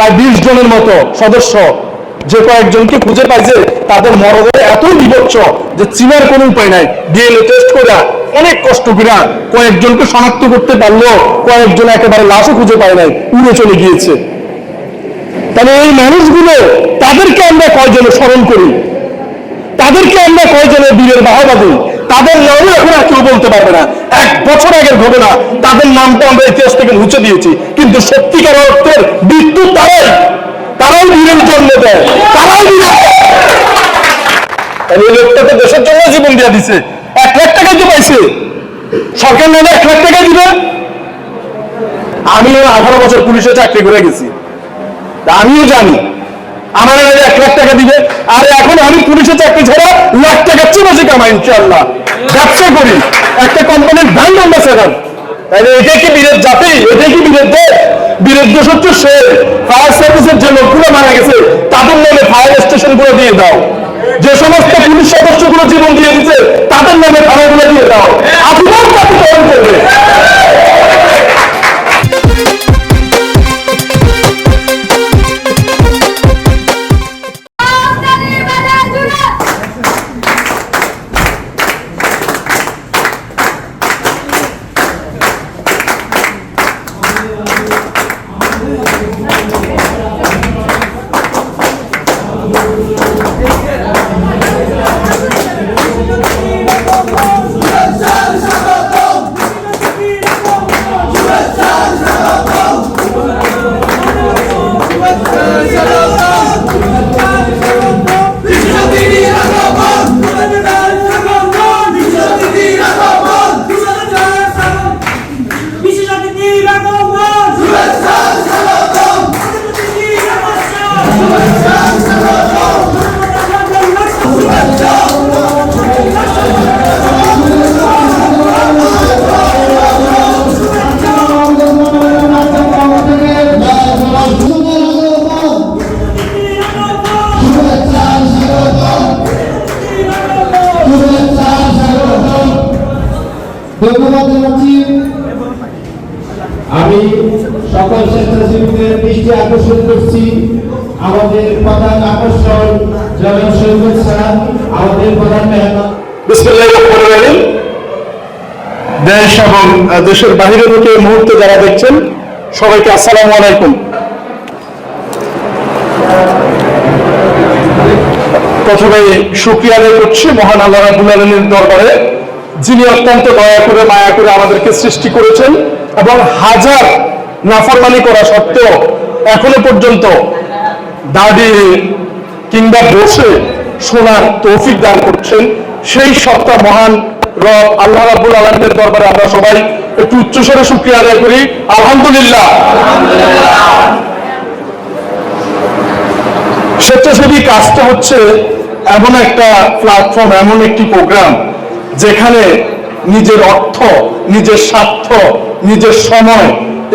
প্রায় বিশ জনের মতো সদস্য যে কয়েকজনকে খুঁজে পাইছে তাদের মরদে এত বিভৎস যে চিনার কোনো উপায় নাই। ডিএনএ টেস্ট করে অনেক কষ্ট করে কয়েকজনকে শনাক্ত করতে পারল, কয়েকজন একেবারে লাশও খুঁজে পায় নাই, উড়ে চলে গিয়েছে। তাহলে এই মানুষগুলো, তাদেরকে আমরা কয়জনে স্মরণ করি? তাদেরকে আমরা কয়জনে বীরের বাহবা দিই তাদের নামও এখন আর কেউ বলতে পারবে না। এক বছর আগের ঘটনা, তাদের নামটা আমরা ইতিহাস থেকে মুছে দিয়েছি। কিন্তু সত্যিকার অর্থের মৃত্যু তারাই তারাই বীরের জন্ম দেয়, তারাই বীরের তাহলে এই লোকটা দেশের জন্য জীবন দিয়ে দিছে, এক লাখ টাকা তো পাইছে। সরকার নামে এক লাখ টাকা দিবে? আমিও আঠারো বছর পুলিশে চাকরি করে গেছি। আমিও জানি, আমার এক লাখ টাকা দিবে। আর এখন আমি পুলিশের চাকরি ছাড়া লাখ টাকার চেয়ে কামাই ইনশাল্লাহ ব্যবসা করি, একটা কোম্পানির ব্র্যান্ড অ্যাম্বাসেডার তাহলে কি বিরোধ জাতি? এটাই কি বীরের দেশ? বীরের দেশ ফায়ার সার্ভিসের যে মারা গেছে, তাদের নামে ফায়ার স্টেশনগুলো দিয়ে দাও। যে সমস্ত পুলিশ সদস্যগুলো জীবন দিয়ে দিচ্ছে তাদের নামে থানাগুলো দিয়ে দাও। আপনার তাকে গ্রহণ করবে। এবং দেশের বাহিরে থেকে মুহূর্তে যারা দেখছেন, সবাইকে আসসালামু আলাইকুম। প্রথমে শুক্রিয়া আদায় করছি মহান আল্লাহ রাবুল আলমীর দরবারে, যিনি অত্যন্ত দয়া করে, মায়া করে আমাদেরকে সৃষ্টি করেছেন এবং হাজার নাফরমানি করা সত্ত্বেও এখনও পর্যন্ত দাঁড়িয়ে কিংবা বসে শোনার তৌফিক দান করছেন, সেই সত্তা মহান আল্লাহ রাব্বুল আলমের দরবারে আমরা সবাই একটু উচ্চস্বরে শুক্রিয়া আদায় করি। আলহামদুলিল্লাহ। স্বেচ্ছাসেবী কাজটা হচ্ছে এমন একটা প্ল্যাটফর্ম এমন একটি প্রোগ্রাম যেখানে নিজের অর্থ, নিজের স্বার্থ, নিজের সময়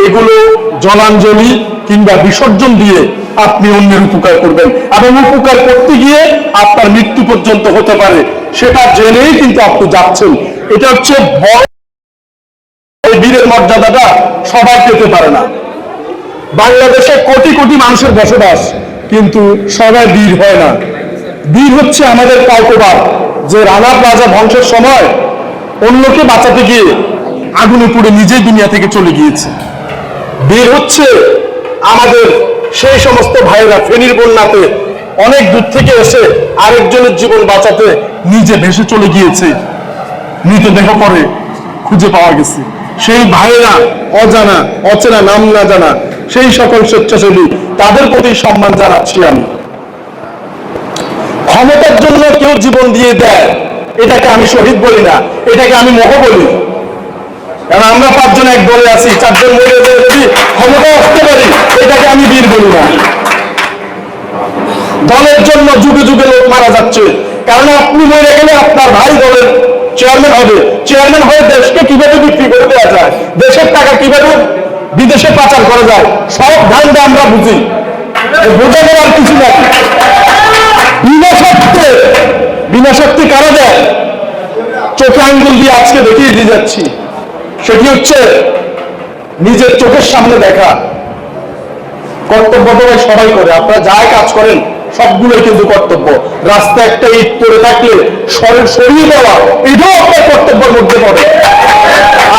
এগুলো জলাঞ্জলি কিংবা বিসর্জন দিয়ে আপনি অন্যের উপকার করবেন। এবং উপকার করতে গিয়ে আপনার মৃত্যু পর্যন্ত হতে পারে। সেটা জেনেই কিন্তু আপনি যাচ্ছেন। এটা হচ্ছে এই বীরের মর্যাদাটা সবাই পেতে পারে না। বাংলাদেশে কোটি কোটি মানুষের বসবাস, কিন্তু সবাই বীর হয় না। বীর হচ্ছে আমাদের কাউকবার যে রানা প্লাজা ধ্বংসের সময় অন্যকে বাঁচাতে গিয়ে আগুনে পুড়ে নিজেই দুনিয়া থেকে চলে গিয়েছে। বীর হচ্ছে আমাদের সেই সমস্ত ভাইয়েরা ফেনীর বন্যাতে অনেক দূর থেকে এসে আরেকজনের জীবন বাঁচাতে নিজে ভেসে চলে গিয়েছে। মৃতদেহ পরে খুঁজে পাওয়া গেছে। সেই ভাইয়েরা অজানা, অচেনা, নাম না জানা, সেই সকল স্বেচ্ছাসেবী, তাদের প্রতি সম্মান জানাচ্ছি আমি। ক্ষমতার জন্য কেউ জীবন দিয়ে দেয়, এটাকে আমি শহীদ বলি না, এটাকে আমি মহ বলি। কারণ আমরা পাঁচজন এক দলে আছি, চারজন যদি ক্ষমতা আসতে পারি, এটাকে আমি বীর বলি না। দলের জন্য যুগে যুগে লোক মারা যাচ্ছে। কারণ আপনি মরে গেলে আপনার ভাই দলের চেয়ারম্যান হবে। চেয়ারম্যান হয়ে দেশকে কীভাবে বিক্রি করে দেওয়া যায়? দেশের টাকা কীভাবে বিদেশে পাচার করা যায়? সব ধান্দা আমরা বুঝি। বোঝানোর আর কিছু নাই। বিনা শর্তে, বিনা শক্তি কারা দেয়? চোখে আঙ্গুল দিয়ে আজকে দেখিয়ে দিয়ে যাচ্ছি। সেটি হচ্ছে নিজের চোখের সামনে দেখা। কর্তব্য সবাই করে। আপনারা যাই কাজ করেন সবগুলোই কিন্তু কর্তব্য। রাস্তায় একটা ইট পড়ে থাকলে সরে- সরিয়ে দেওয়া এটাও আপনার কর্তব্যের মধ্যে পড়ে।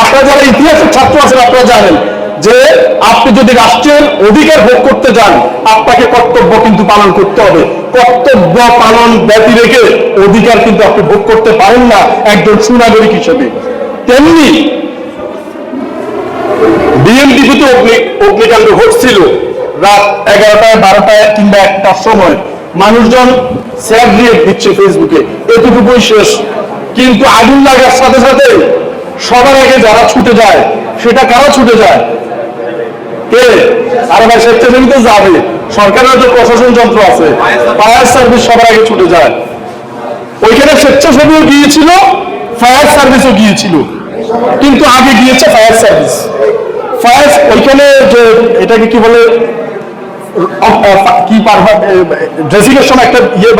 আপনারা যারা ইতিহাসের ছাত্র আছেন, আপনারা জানেন যে আপনি যদি রাষ্ট্রের অধিকার ভোগ করতে যান, আপনাকে কর্তব্য কিন্তু পালন করতে হবে। কর্তব্য পালন ব্যতি রেখে অধিকার কিন্তু আপনি ভোগ করতে পারেন না একজন সুনাগরিক হিসেবে। তেমনি বিএমডিপিতে অগ্নি অগ্নিকাণ্ড ঘটছিল। রাত এগারোটায়, বারোটায় কিংবা একটার সময় মানুষজন স্যাড রিয়েক্ট দিচ্ছে ফেসবুকে। এতটুকুই শেষ। কিন্তু আগুন লাগার সাথে সাথে সবার আগে যারা ছুটে যায়, সেটা কারা ছুটে যায়? কে? আরে ভাই, স্বেচ্ছাসেবী তো যাবে। সরকারের যে প্রশাসন যন্ত্র আছে, ফায়ার সার্ভিস সবার আগে ছুটে যায়। ওইখানে স্বেচ্ছাসেবীও গিয়েছিল, ফায়ার সার্ভিসও গিয়েছিল। কিন্তু আগে গিয়েছে ফায়ার সার্ভিস। ফায়ার, ওইখানে যে, এটাকে কি বলে আহ, আহ, কি ড্রেসিংয়ের একটা ইয়ে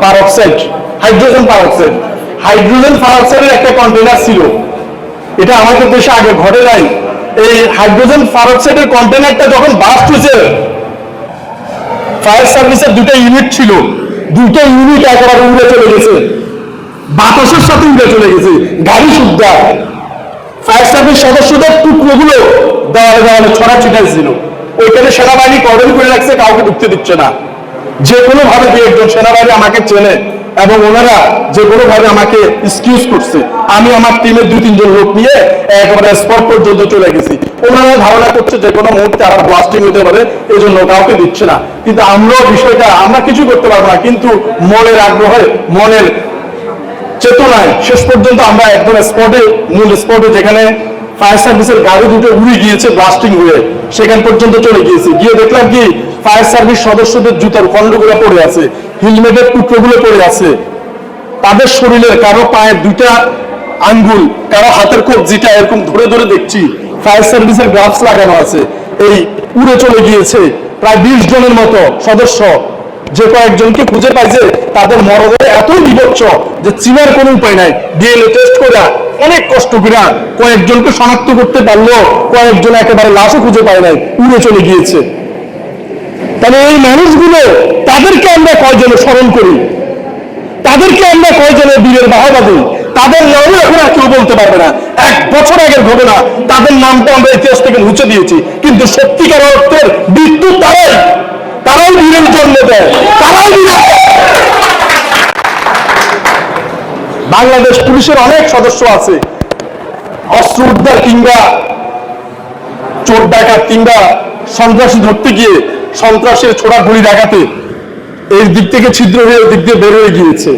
পারক্সাইড হাইড্রোজেন পারক্সাইড হাইড্রোজেন পারক্সাইডের একটা কন্টেনার ছিল। এটা আমাদের দেশে আগে ঘটে নাই। এই হাইড্রোজেন পারক্সাইডের কন্টেনারটা যখন বাস্ট হয়েছে ফায়ার সার্ভিসের দুটো ইউনিট ছিল। দুটো ইউনিট একেবারে উড়ে চলে গেছে। বাতাসের সাথে উড়ে চলে গেছে। গাড়ি সুদ্ধা ফায়ার সার্ভিস সদস্যদের টুকরোগুলো দেওয়ালে দেওয়ালে ছড়া ছিটাইছিল। ওইখানে সেনাবাহিনী কর্ডন করে রাখছে, কাউকে ঢুকতে দিচ্ছে না। যে কোনো ভাবে দু একজন সেনাবাহিনী আমাকে চেনে এবং ওনারা যে কোনো ভাবে আমাকে এক্সকিউজ করছে। আমি আমার টিমের দুই, তিনজন লোক নিয়ে একেবারে স্পট পর্যন্ত চলে গেছি। ওনারা ধারণা করছে যে কোনো মুহূর্তে আবার ব্লাস্টিং হতে পারে এই জন্য কাউকে দিচ্ছে না। কিন্তু আমরাও বিষয়টা, আমরা কিছু করতে পারব না, কিন্তু মনের আগ্রহে, মনের চেতনায় শেষ পর্যন্ত আমরা একদম স্পটে মূল স্পটে যেখানে ফায়ার সার্ভিসের গাড়ি দুটো উড়ে গিয়েছে ব্লাস্টিং হয়ে। সেখান পর্যন্ত চলে গিয়েছে। গিয়ে দেখলাম কি, ফায়ার সার্ভিস সদস্যদের জুতার খণ্ডগুলো পড়ে আছে, হেলমেটের টুকরোগুলো পড়ে আছে। তাদের শরীরের কারও পায়ের দুইটা আঙ্গুল, কারও হাতের কবজিটা এরকম ধরে ধরে দেখছি, ফায়ার সার্ভিসের গ্লাভস লাগানো আছে। এই উড়ে চলে গিয়েছে প্রায় বিশ জনের মতো সদস্য। যে কয়েকজনকে খুঁজে পাইছে তাদের মরদে এতই বিভৎস যে চিনার কোনো উপায় নাই। ডিএনএ টেস্ট করে অনেক কষ্ট করে কয়েকজনকে শনাক্ত করতে পারল, কয়েকজন একেবারে লাশও খুঁজে পায় নাই, উড়ে চলে গিয়েছে। তাহলে এই মানুষগুলো, তাদেরকে আমরা কয়জনে স্মরণ করি? তাদেরকে আমরা কয়জনে বীরের বাহবা দিই তাদের নামও এখন আর কেউ বলতে পারবে না। এক বছর আগের ঘটনা, তাদের নামটা আমরা ইতিহাস থেকে মুছে দিয়েছি। কিন্তু সত্যিকার অর্থের বিদ্যুৎ তারাই তারাই বীরের জন্ম দেয়, তারাই বীরের বাংলাদেশ পুলিশের অনেক সদস্য আছে। অস্ত্র উদ্ধার কিংবা চোর ডাকাত কিংবা সন্ত্রাসী ধরতে গিয়ে সন্ত্রাসের ছোড়া গুলি ডাকাতে এই দিক থেকে ছিদ্র হয়ে দিক দিয়ে বের হয়ে গিয়েছে।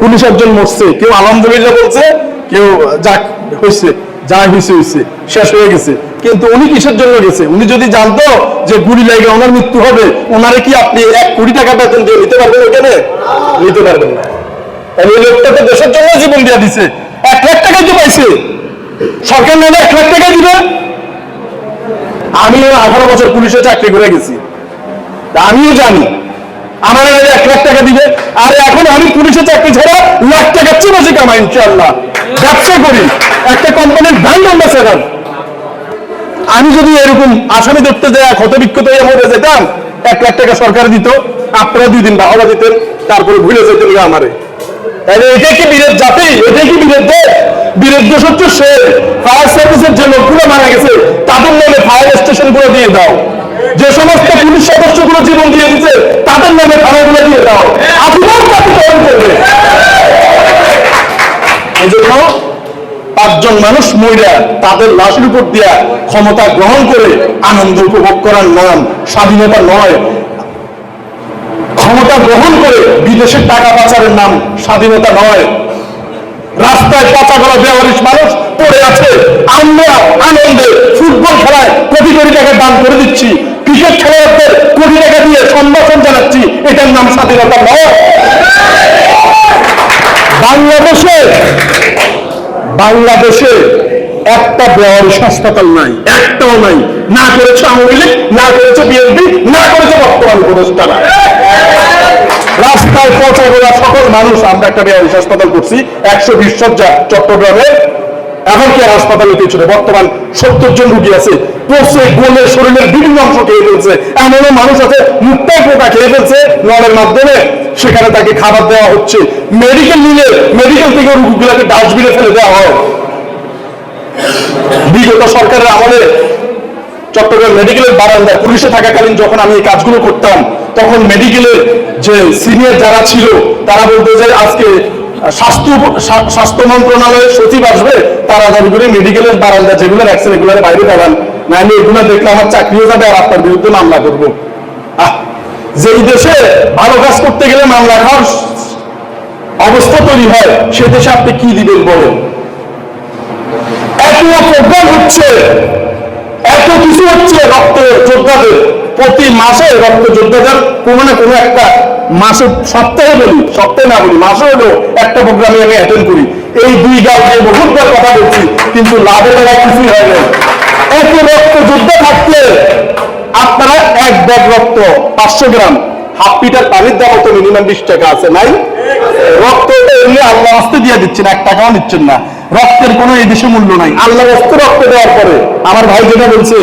পুলিশ একজন মরছে। কেউ আলহামদুলিল্লাহ বলছে, কেউ যাক হয়েছে, যা হয়েছে হয়েছে, শেষ হয়ে গেছে। কিন্তু উনি কিসের জন্য গেছে? উনি যদি জানতো যে গুলি লাগে ওনার মৃত্যু হবে, ওনারে কি আপনি এক কোটি টাকা বেতন দিয়ে নিতে পারবেন ওখানে? নিতে পারবেন না। এই লোকটা তো দেশের জন্য জীবন দিয়ে দিছে। এক লাখ টাকা তো পাইছে। সরকার এক লাখ টাকা দিবে? আমিও আঠারো বছর পুলিশে চাকরি করে গেছি। আমিও জানি, আমার এক লাখ টাকা দিবে। আর এখন আমি পুলিশে চাকরি ছাড়া লাখ টাকা চেয়ে কামাই ইনশাল্লাহ ব্যবসা করি, একটা কোম্পানির ব্র্যান্ড অ্যাম্বাসেডার আমি যদি এরকম আসামি দেখতে যাই ক্ষত বিক্ষত হয়ে মরে যেতাম, এক লাখ টাকা সরকার দিত, আপনারা দুই দিন বাহবা দিতেন, তারপরে ভুলে যেতেন আমারে। তাহলে কি বীরের জাতি? কি সে ফায়ার সার্ভিসের যে লোকগুলো মারা গেছে, তাদের নামে ফায়ার স্টেশনগুলো দিয়ে দাও। যে সমস্ত পুলিশ জীবন দিয়ে দিচ্ছে তাদের নামে দিয়ে দাও। গ্রহণ করবে। এই জন্য পাঁচজন মানুষ মহিলা তাদের লাশের উপর দিয়া ক্ষমতা গ্রহণ করে আনন্দ উপভোগ করার নাম স্বাধীনতা নয়। ক্ষমতা গ্রহণ করে বিদেশের টাকা পাচারের নাম স্বাধীনতা নয়। রাস্তায় পচা গলা বেওয়ারিশ মানুষ পড়ে আছে। আমরা আনন্দে ফুটবল খেলায় কোটি কোটি টাকা দান করে দিচ্ছি। ক্রিকেট খেলোয়াড়দের কোটি টাকা দিয়ে সম্ভাষণ জানাচ্ছি। এটার নাম স্বাধীনতা নয়। বাংলাদেশে বাংলাদেশে একটা বেওয়ারিশ হাসপাতাল নাই, একটাও নাই। না করেছে আওয়ামী লীগ, না করেছে বিএনপি, না করেছে বর্তমান উপদেষ্টারা রাস্তায় পচা গোলা সকল মানুষ, আমরা একটা বেয়ারিশ হাসপাতাল করছি, একশো বিশ সজ্জা চট্টগ্রামে। এখন কি আর হাসপাতালে কিছু বর্তমান সত্তর জন রুগী আছে। পচে গোলে শরীরের বিভিন্ন অংশ খেয়ে ফেলছে। এমনও মানুষ আছে মুক্তায় পোকা খেয়ে ফেলছে, নলের মাধ্যমে। সেখানে তাকে খাবার দেওয়া হচ্ছে। মেডিকেল নিলে, মেডিকেল থেকে রুগীগুলোকে ডাস্টবিনে ফেলে দেওয়া হয়। বিগত সরকারের আমলে চট্টগ্রাম মেডিকেলের বারান্দায় পুলিশে থাকাকালীন যখন আমি এই কাজগুলো করতাম, তখন মেডিকেলের যে সিনিয়র যারা ছিল, তারা বলতো যে আজকে স্বাস্থ্য স্বাস্থ্য মন্ত্রণালয়ের সচিব আসবে, তারা দাবি করে মেডিকেলের বারান্দা যেগুলো রাখছেন এগুলোর বাইরে দাঁড়ান না, আমি এগুলো দেখলে আমার চাকরিও যাবে আর আপনার বিরুদ্ধে মামলা করব। যেই দেশে ভালো কাজ করতে গেলে মামলা খাওয়ার অবস্থা তৈরি হয়, সে দেশে আপনি কি দিবেন বলেন? এত কিছু প্রতি মাসে রক্ত যোদ্ধাদের কোনো না কোনো একটা মাসে, সপ্তাহে বলি, সপ্তাহে না বলি, মাসে হলেও একটা প্রোগ্রামে আমি অ্যাটেন্ড করি। এই দুই গাল দিয়ে বহুতবার কথা বলছি, কিন্তু লাভের কিছুই হয় না এত রক্ত যোদ্ধা থাকতে আপনারা এক ব্যাগ রক্ত, পাঁচশো গ্রাম, হাফ লিটার পানির দাম তো মিনিমাম বিশ টাকা আছে, নাই? রক্ত এমনি আল্লাহ হস্তে দিয়ে দিচ্ছেন, এক টাকাও নিচ্ছেন না। রক্তের কোনো এই দেশে মূল্য নাই। আল্লাহ হস্তে রক্ত দেওয়ার পরে আমার ভাই যেটা বলছে,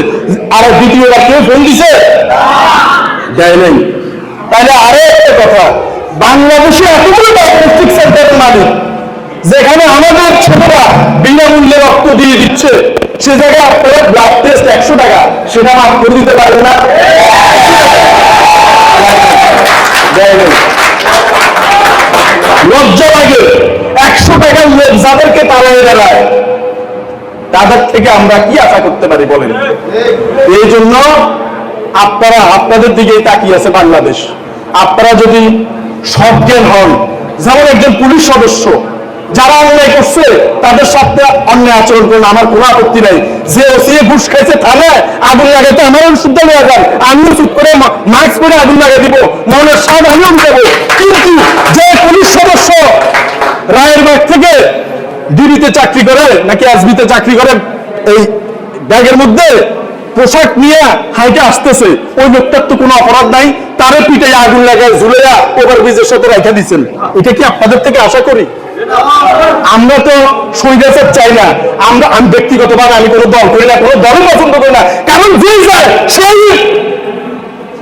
আর দ্বিতীয়বার কেউ ফোন দিছে? দেয় নাই। তাহলে আরও একটা কথা, বাংলাদেশে এতগুলো ডায়াগনস্টিক সেন্টারের মালিক, যেখানে আমাদের ছোটরা বিনামূল্যে রক্ত দিয়ে দিচ্ছে, সে জায়গায় আপনারা ব্লাড টেস্ট একশো টাকা, সেটা মাফ করে দিতে পারবে না? লজ্জা লাগে। একশো টাকার লোক যাদেরকে তাড়াই বেড়ায়, তাদের থেকে আমরা কি আশা করতে পারি বলেন? এই জন্য আপনারা, আপনাদের দিকেই তাকিয়ে আছে বাংলাদেশ। আপনারা যদি সজ্ঞান হন, যেমন একজন পুলিশ সদস্য, যারা অন্যায় করছে, তাদের সাথে অন্যায় আচরণ করুন, আমার কোনো আপত্তি নাই। যে ওসিএ ঘুষ খাইছে থানায় আগুন লাগাতে আমারও শুদ্ধ হয়ে যান আমিও চুপ করে মাস্ক পরে আগুন লাগিয়ে দিব মনের স্বাদ আমিও দেবো কিন্তু যে পুলিশ সদস্য রায়ের বাগ থেকে ডিবিতে চাকরি করে, নাকি এসবিতে চাকরি করে, এই ব্যাগের মধ্যে পোশাক নিয়ে হাইটে আসতেছে। ওই লোকটার তো কোনো অপরাধ নাই, তারে পিঠে আগুন লাগায় ঝুলেয়া ওভার ব্রিজের সাথে রেখে দিচ্ছেন এটা কি আপনাদের থেকে আশা করি? আমরা তো সৈরাচার চাই না। আমরা, আমি ব্যক্তিগতভাবে আমি কোনো দল করি না, কোনো দলও পছন্দ করি না। কারণ যে যায়, সেই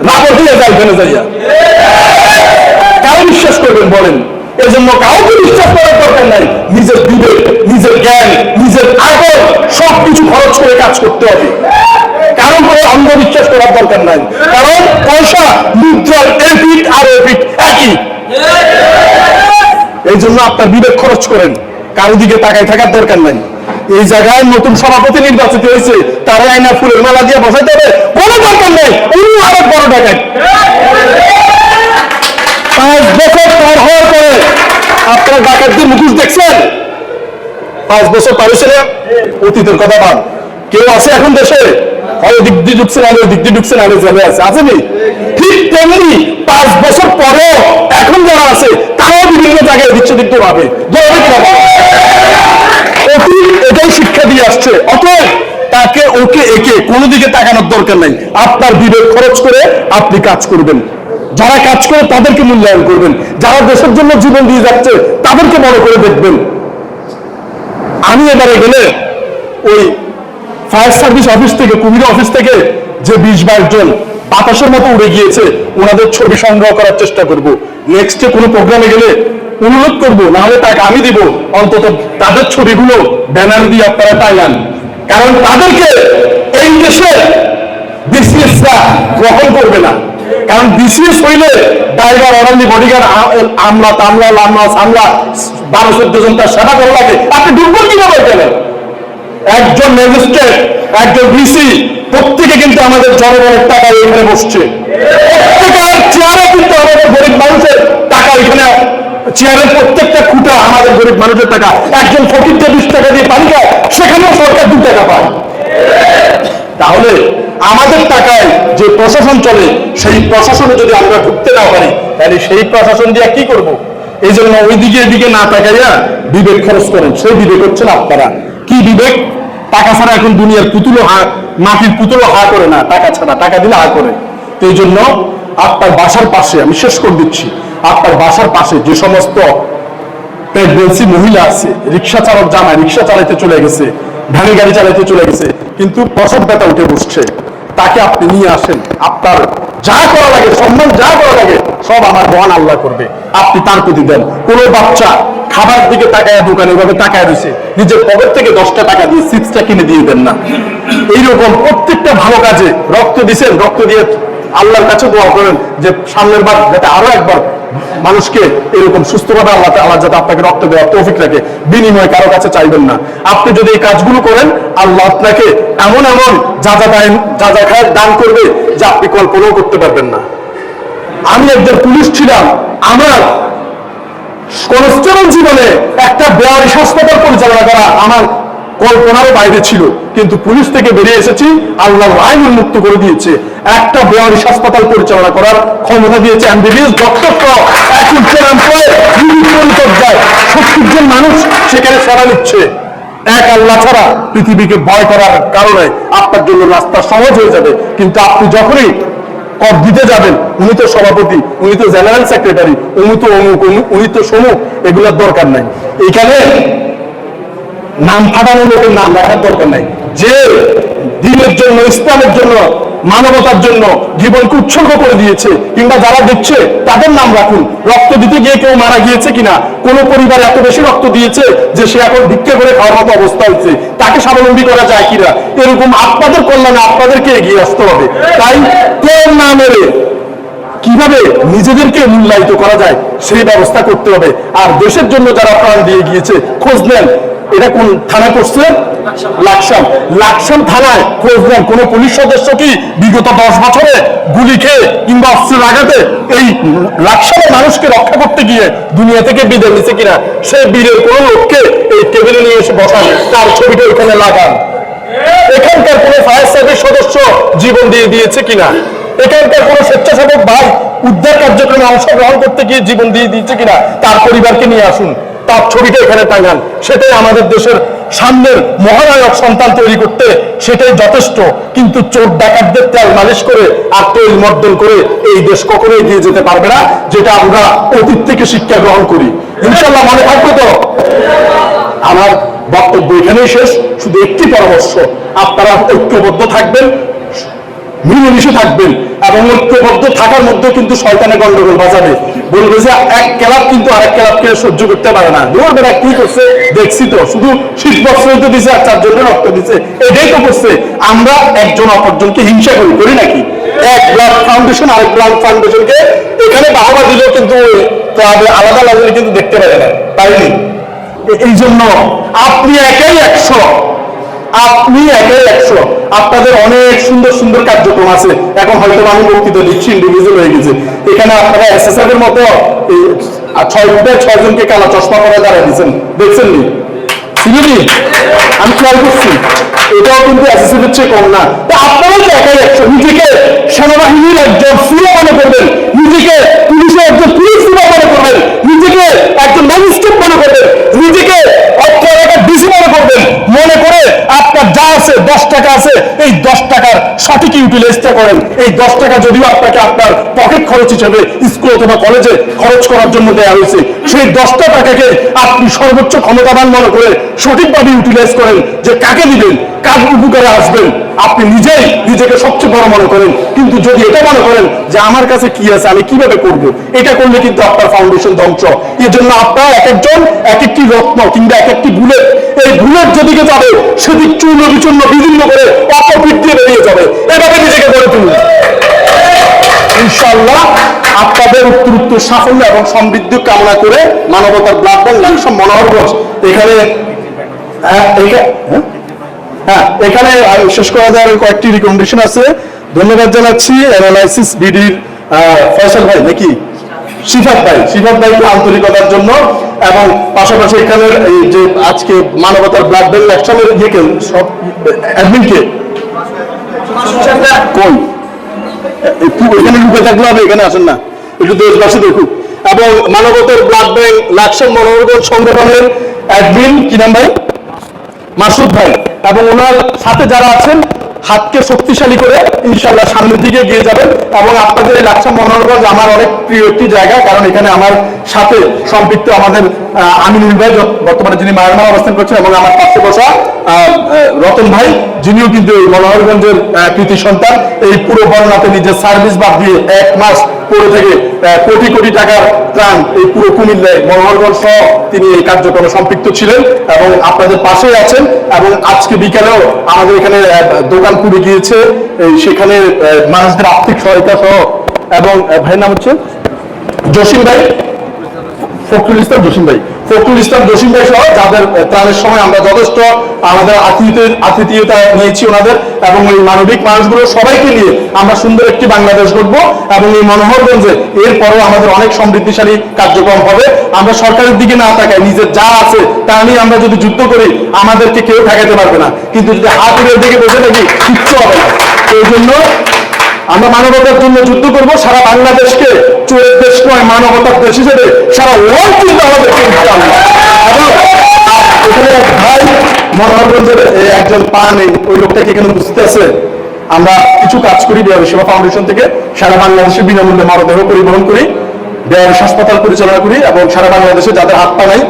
রাবণ হয়ে যায় ফেলে যাইয়া। কারও বিশ্বাস করবেন বলেন? এজন্য কাউকে বিশ্বাস করার দরকার নাই। নিজের বিবেক নিজের জ্ঞান, নিজের আগর সবকিছু খরচ করে কাজ করতে হবে। কারণ করে অন্ধবিশ্বাস করার দরকার নাই। কারণ পয়সা মুদ্রার এপিট আর এপিট একই। এই জন্য আপনার বিবেক খরচ করেন। কারও দিকে তাকায় থাকার দরকার নাই। এই জায়গায় নতুন সভাপতি নির্বাচিত হয়েছে তারা আইনা ফুলের মালা দিয়ে বসাইতে হবে। কোনো দরকার নেই। উনি আরেক বড় টাকায় পাঁচ বছর পার হওয়ার পরে আপনার ডাকাতদের মুখোশ দেখছেন? পাঁচ বছর পার হয়েছে অতীতের কথা বাদ। কেউ আছে এখন দেশে? হয় দিক দিয়ে ঢুকছে না দিক দিয়ে ঢুকছে না জেলে আছে। আছে নি ঠিক তেমনি পাঁচ বছর পরে এখন যারা আছে, তারাও বিভিন্ন জায়গায় দিচ্ছে দিক ভাবে। ধরে অতীত এটাই শিক্ষা দিয়ে আসছে। অতএব তাকে ওকে একে কোনো দিকে তাকানোর দরকার নাই। আপনার বিবেক খরচ করে আপনি কাজ করবেন। যারা কাজ করে তাদেরকে মূল্যায়ন করবেন। যারা দেশের জন্য জীবন দিয়ে যাচ্ছে, তাদেরকে বড় করে দেখবেন। আমি এবারে গেলে ওই ফায়ার সার্ভিস অফিস থেকে, কুমিরা অফিস থেকে যে বিশ বাইশ জন বাতাসের মতো উড়ে গিয়েছে, ওনাদের ছবি সংগ্রহ করার চেষ্টা করব। নেক্সটে কোনো প্রোগ্রামে গেলে অনুরোধ করব না হলে তাকে আমি দিব। অন্তত তাদের ছবিগুলো ব্যানার দিয়ে আপনারা টাইলান কারণ তাদেরকে এই দেশে বিসিএসরা গ্রহণ করবে না। কারণ বিসিএস হইলে আমলা, তামলা, লামলা, সামলা, বারো চোদ্দ জন তার সেবা করা লাগে। আপনি দুর্বল কীভাবে গেলেন একজন ম্যাজিস্ট্রেট একজন প্রত্যেকে কিন্তু আমাদের জনগণের টাকা এখানে বসছে। প্রত্যেকের চেয়ারে কিন্তু আমাদের গরিব মানুষের টাকা এখানে, চেয়ারের প্রত্যেকটা খুঁটা আমাদের গরিব মানুষের টাকা। একজন ফকিরকে বিশ টাকা দিয়ে পানি খায়, সেখানেও সরকার দু টাকা পায়। তাহলে আমাদের টাকায় যে প্রশাসন চলে, সেই প্রশাসনে যদি আমরা ঢুকতে না পারি, তাহলে সেই প্রশাসন দিয়ে কি করব? এই জন্য ওইদিকে এদিকে না তাকাইয়া বিবেক খরচ করেন। সেই বিবেক হচ্ছেন আপনারা। কি বিবেক? টাকা ছাড়া এখন দুনিয়ার পুতুলো হা, মাটির পুতুলো হা করে না, টাকা ছাড়া, টাকা দিলে হা করে। তো এই জন্য আপনার বাসার পাশে, আমি শেষ করে দিচ্ছি, আপনার বাসার পাশে যে সমস্ত প্রেগনেন্সি মহিলা আছে, রিক্সা চালক জামায় রিক্সা চালাইতে চলে গেছে ভ্যানে গাড়ি চালাইতে চলে গেছে, কিন্তু প্রসব ব্যথা উঠে বসছে। তাকে আপনি নিয়ে আসেন, আপনার যা করা লাগে, সম্মান যা করা লাগে, সব আমার মহান আল্লাহ করবে। আপনি তার প্রতি দেন। কোন বাচ্চা খাবার দিকে তাকায় দোকানে এভাবে তাকায় রয়েছে। নিজের পকেট থেকে দশটা টাকা দিয়ে চিপসটা কিনে দিয়ে দেন না। এইরকম প্রত্যেকটা ভালো কাজে রক্ত দিছেন, রক্ত দিয়ে আল্লাহর কাছে দোয়া করেন যে সামনের বার যাতে আরও একবার মানুষকে এরকম সুস্থভাবে আল্লাহ আল্লাহ যাতে আপনাকে রক্ত দেওয়ার তৌফিক রাখে, বিনিময় কারও কাছে চাইবেন না। আপনি যদি এই কাজগুলো করেন, আল্লাহ আপনাকে এমন এমন যা যা যা যা খায় দান করবে যা আপনি কল্পনাও করতে পারবেন না। আমি একজন পুলিশ ছিলাম। আমার কনস্টেবল জীবনে একটা বেয়ারিশ হাসপাতাল পরিচালনা করা আমার কল্পনারও বাইরে ছিল। কিন্তু পুলিশ থেকে বেরিয়ে এসেছি, আল্লাহ আইন উন্মুক্ত করে দিয়েছে। একটা বেয়ারিশ হাসপাতাল পরিচালনা করার ক্ষমতা দিয়েছে এমবিবিএস মানুষ সেখানে সেবা নিচ্ছে। এক আল্লাহ ছাড়া পৃথিবীকে ভয় করার কারণে আপনার জন্য রাস্তা সহজ হয়ে যাবে। কিন্তু আপনি যখনই কর দিতে যাবেন, উনি তো সভাপতি, উনি তো জেনারেল সেক্রেটারি, উনি তো অমুক, উনি তো সমুক এগুলোর দরকার নাই। এখানে নাম ফাটানো লোকের নাম রাখার দরকার নাই। যে দিনের জন্য, ইসলামের জন্য, মানবতার জন্য জীবনকে উৎসর্গ করে দিয়েছে কিংবা যারা দিচ্ছে তাদের নাম রাখুন। রক্ত দিতে গিয়ে কেউ মারা গিয়েছে কিনা, কোন পরিবার এত বেশি রক্ত দিয়েছে যে সে এখন ভিক্ষে করে খাওয়ার মতো অবস্থা হচ্ছে তাকে স্বাবলম্বী করা যায় কিনা? এরকম আপনাদের কল্যাণে আপনাদেরকে এগিয়ে আসতে হবে। তাই কেউ না মেরে কীভাবে নিজেদেরকে মূল্যায়িত করা যায়, সেই ব্যবস্থা করতে হবে। আর দেশের জন্য যারা প্রাণ দিয়ে গিয়েছে, খোঁজ নেন। এটা কোন থানা করছে লাকসাম। লাকসাম থানায় খোঁজ কোন পুলিশ সদস্য কি বিগত দশ বছরে গুলি খেয়ে কিংবা অস্ত্রের আঘাতে এই লাকসামের মানুষকে রক্ষা করতে গিয়ে দুনিয়া থেকে বিদায় নিছে কিনা? সে বীরের কোন লোককে এই টেবিলে নিয়ে এসে বসান তার ছবিটা ওখানে লাগান। এখানকার কোন ফায়ার সার্ভিস সদস্য জীবন দিয়ে দিয়েছে কিনা? এখানকার কোন স্বেচ্ছাসেবক ভাই উদ্ধার কার্যক্রমে অংশগ্রহণ করতে গিয়ে জীবন দিয়ে দিয়েছে কিনা? তার পরিবারকে নিয়ে আসুন। তার ছবিটা এখানে টাঙান। সেটাই আমাদের দেশের সামনের মহানায়ক সন্তান তৈরি করতে সেটাই যথেষ্ট। কিন্তু চোর ডাকাতদের তেল মালিশ করে আর তেল মর্দন করে এই দেশ কখনো এগিয়ে যেতে পারবে না, যেটা আমরা অতীত থেকে শিক্ষা গ্রহণ করি। ইনশাল্লাহ মনে থাকবে তো? আমার বক্তব্য এখানেই শেষ। শুধু একটি পরামর্শ, আপনারা ঐক্যবদ্ধ থাকবেন মিলেমিশে থাকবেন এবং ঐক্যবদ্ধ থাকার মধ্যে কিন্তু শয়তানে গন্ডগোল বাজাবে। বলবে যে এক ক্লাব কিন্তু আরেক ক্লাবকে সহ্য করতে পারে না। ওর বেলা কি করছে? দেখছি তো, শুধু শীত বস্ত্র তো দিছে আর চারজনকে রক্ত দিছে। এটাই তো করছে। আমরা একজন অপরজনকে হিংসা করি করি নাকি? এক ব্লাড ফাউন্ডেশন, আরেক ব্লাড ফাউন্ডেশনকে এখানে বাহবা দিলেও কিন্তু ক্লাবে আলাদা লাগলে কিন্তু দেখতে পারে না। পাইনি এই জন্য আপনি একাই একশো। আপনি একাই একশো। আপনাদের অনেক সুন্দর সুন্দর কার্যক্রম আছে। এখন হয়তো আমি বক্তৃতা দিচ্ছি ইন্ডিভিজুয়াল হয়ে গেছে। এখানে আপনারা এসএসএফ এর মতো ছয় ফুটের ছয় জনকে কালা চশমা পরে দাঁড়ায় দিচ্ছেন। দেখছেন নি? আমি খেয়াল করছি। এটাও কিন্তু এসএসএফ এর কম না। আপনারাও তো একাই একশো। নিজেকে সেনাবাহিনীর একজন সিও মনে করবেন। নিজেকে পুলিশের একজন পুলিশ সিও মনে করবেন। নিজেকে একজন ম্যাজিস্ট্রেট মনে করবেন। নিজেকে অর্থ ডিসি মনে করবেন। মনে আপনার যা আছে, দশ টাকা আছে, এই দশ টাকার সঠিক ইউটিলাইজটা করেন। এই দশ টাকা যদিও আপনাকে আপনার পকেট খরচ হিসেবে স্কুল অথবা কলেজে খরচ করার জন্য দেওয়া হয়েছে, সেই দশটা টাকাকে আপনি সর্বোচ্চ ক্ষমতাবান মনে করে সঠিকভাবে ইউটিলাইজ করেন যে কাকে দিবেন? কার আসবেন? আপনি নিজেই নিজেকে সবচেয়ে বড় মনে করেন। কিন্তু যদি এটা মনে করেন যে আমার কাছে কি আছে আমি কীভাবে করব? এটা করলে কিন্তু আপনার ফাউন্ডেশন ধ্বংস। এই জন্য আপনার এক একজন এক একটি রত্ন কিংবা এক একটি বুলেট এই বুলেট যেদিকে যাবে সেদিক চূর্ণ বিচূর্ণ বিভিন্ন করে দিয়ে বেরিয়ে যাবে। এভাবে নিজেকে গড়ে তুলুন। ইনশাল্লাহ আপনাদের উত্তরোত্তর সাফল্য এবং সমৃদ্ধি কামনা করে মানবতার ব্লাড ব্যাংক মনোহর এখানে হ্যাঁ, এইখা- হ্যাঁ? এখানে শেষ করা যাওয়ার কয়েকটি রিকমেন্ডেশন আছে। ধন্যবাদ জানাচ্ছি অ্যানালাইসিস বিডির ফয়সাল ভাই, নাকি? শিফাত ভাই, শিফাত ভাইকে আন্তরিকতার জন্য এবং পাশাপাশি এখানে এই যে আজকে মানবতার ব্লাড ব্যাংক ল্যাকশনের ইয়েকে, সব অ্যাডমিনকে কোন এখানে ঢুকে থাকলে হবে, এখানে আসেন না। একটু দেশবাসী দেখুক। এবং মানবতার ব্লাড ব্যাংক লাকসাম মনোরঞ্জন সংগঠনের অ্যাডমিন কি নাম ভাই? মাসুদ ভাই। এবং ওনার সাথে যারা আছেন, হাতকে শক্তিশালী করে ইনশাল্লাহ সামনের দিকে গিয়ে যাবেন এবং আপনাদের এই লাকসা মনোহরগঞ্জ আমার অনেক প্রিয় একটি জায়গা, কারণ এখানে আমার সাথে সম্পৃক্ত আমাদের আমিনুল ভাই বর্তমানে যিনি মায়ানমার অবস্থান করছেন এবং আমার পাশে বসা রতন ভাই, যিনিও কিন্তু মনোহরগঞ্জের কৃতি সন্তান। এই পুরো বর্ণাতে নিজের সার্ভিস বাদ দিয়ে এক মাস পরে থেকে কোটি কোটি টাকার ত্রাণ এই পুরো কুমিল্লায় মনোহরগঞ্জ সহ তিনি এই কার্যক্রমে সম্পৃক্ত ছিলেন এবং আপনাদের পাশেই আছেন এবং আজকে বিকালেও আমাদের এখানে দোকান পুড়ে গিয়েছে। এই সেখানে মানুষদের আর্থিক সহায়তা সহ এবং ভাইয়ের নাম হচ্ছে জসিম ভাই। ফখরুল ইসলাম জসিম ভাই। ফখরুল ইসলাম জসিম ভাই সহ যাদের ত্রাণের সময় আমরা যথেষ্ট আমাদের আতিথ্যের আতিথিয়তা নিয়েছি ওনাদের এবং এই মানবিক মানুষগুলো সবাইকে নিয়ে আমরা সুন্দর একটি বাংলাদেশ গড়বো এবং এই মনোহরগঞ্জে এরপরেও আমাদের অনেক সমৃদ্ধিশালী কার্যক্রম হবে। আমরা সরকারের দিকে না তাকাই, নিজের যা আছে তা নিয়ে আমরা যদি যুদ্ধ করি, আমাদেরকে কেউ ঠেকাতে পারবে না। কিন্তু যদি হাত দিকে বসে থাকি, কিচ্ছু হবে না। এই জন্য আমরা মানবতার জন্য যুদ্ধ করব, সারা বাংলাদেশকে চোরের দেশ নয়, মানবতার দেশ হিসেবে সারা ওয়ার্ল্ড চিন্তা হবে ভাই মনোহরগঞ্জের একজন পা নেই, ওই লোকটাকে এখানে উপস্থিত আছে? আমরা কিছু কাজ করি সেবা ফাউন্ডেশন থেকে সারা বাংলাদেশে বিনামূল্যে মরদেহ পরিবহন করি বিহারি হাসপাতাল পরিচালনা করি এবং সারা বাংলাদেশে যাদের হাত পা নাই,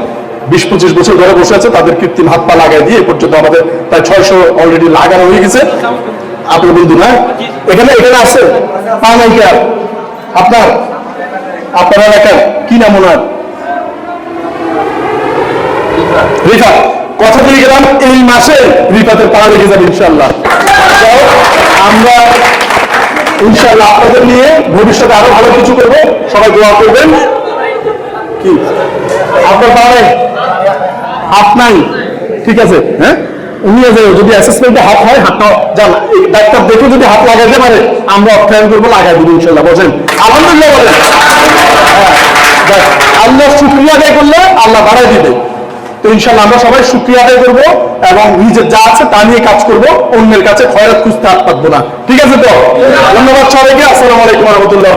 বিশ পঁচিশ বছর ধরে বসে আছে, তাদের কৃত্রিম হাত পা লাগাই দিয়ে এ পর্যন্ত আমাদের প্রায় ছয়শো অলরেডি লাগানো হয়ে গেছে। আপনার বন্ধু এখানে এখানে আছে? পা নাই? আপনার? আপনার এলাকার কি নাম ওনার? রিফা কথা দিয়ে গেলাম, এই মাসে রিফাতের পা রেখে যাবে ইনশাল্লাহ আমরা ইনশাল্লাহ আপনাদের নিয়ে ভবিষ্যতে আরও ভালো কিছু করব। সবাই দোয়া করবেন। কি? আপনার পা নেই? হাত ঠিক আছে হ্যাঁ? নিয়ে যদি হাত হয় হাতটা যান ডাক্তার দেখে যদি হাত লাগাইতে পারে আমরা করব লাগাই দিব ইনশাল্লাহ। বসেন। আলহামদুলিল্লাহ হ্যাঁ, আল্লাহ শুক্রিয়া আদায় করলে আল্লাহ বাড়াই দিবে। তো ইনশাল্লাহ আমরা সবাই শুক্রিয়া আদায় করব এবং নিজের যা আছে তা নিয়ে কাজ করব অন্যের কাছে খয়রাত খুঁজতে হাত পাতবো না। ঠিক আছে তো? ধন্যবাদ সবাইকে। আসসালামু আলাইকুম রহমতুল্লাহ